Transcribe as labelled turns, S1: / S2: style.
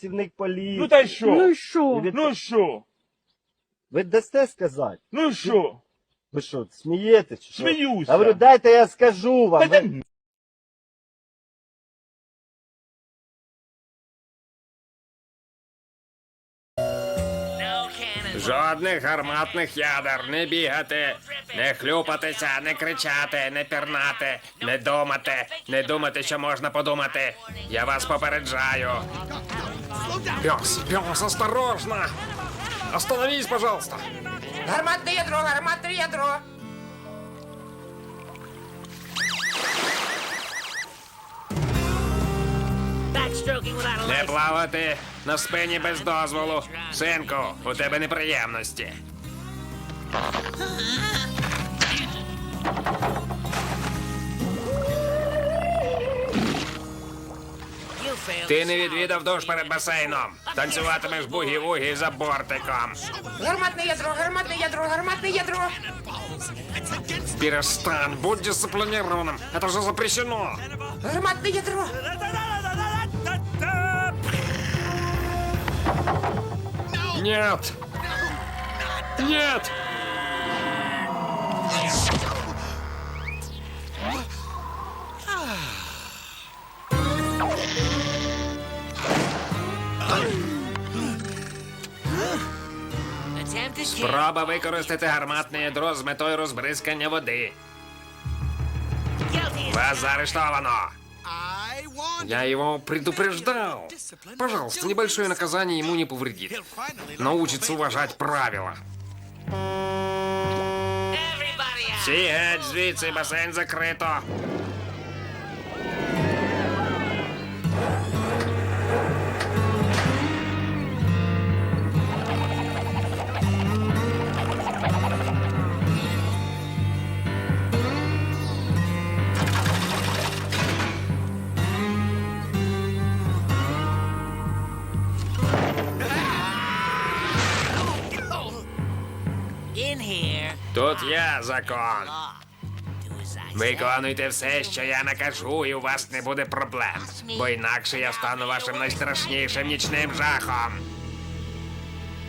S1: працівник поліції.
S2: Ну та й що?
S3: Ну і що?
S1: від-
S2: Ну що?
S1: Ви дасте сказати?
S2: Ну що?
S1: Ви що, смієтесь? чи що?
S2: Сміюся.
S1: Я говорю, дайте я скажу вам.
S2: Та
S1: Ви-
S4: Жодних гарматних ядер, не бігати, не хлюпатися, не кричати, не пірнати, не думати, не думати, що можна подумати. Я вас попереджаю. Пьос, пьос, осторожно! Остановись, пожалуйста.
S5: Гарматне ядро, гарматне ядро.
S4: Не плавати на спині без дозволу. Синку, у тебе неприємності. Ти не відвідав душ перед басейном. Танцюватимеш бугі-вугі за бортиком.
S5: Гарматне ядро, гарматне ядро, гарматне ядро.
S4: Перестань, будь дисциплинированным. Это же запрещено.
S5: Гарматне ядро.
S4: Нет! Нет! Спроба використати гарматне ядро з метою розбризкання води. Вас заарештовано. Я его предупреждал. Пожалуйста, небольшое наказание ему не повредит. Научится уважать правила. Всі геть звідси, басейн Тут я закон. Виконуйте все, що я накажу, і у вас не буде проблем. Бо інакше я стану вашим найстрашнішим нічним жахом.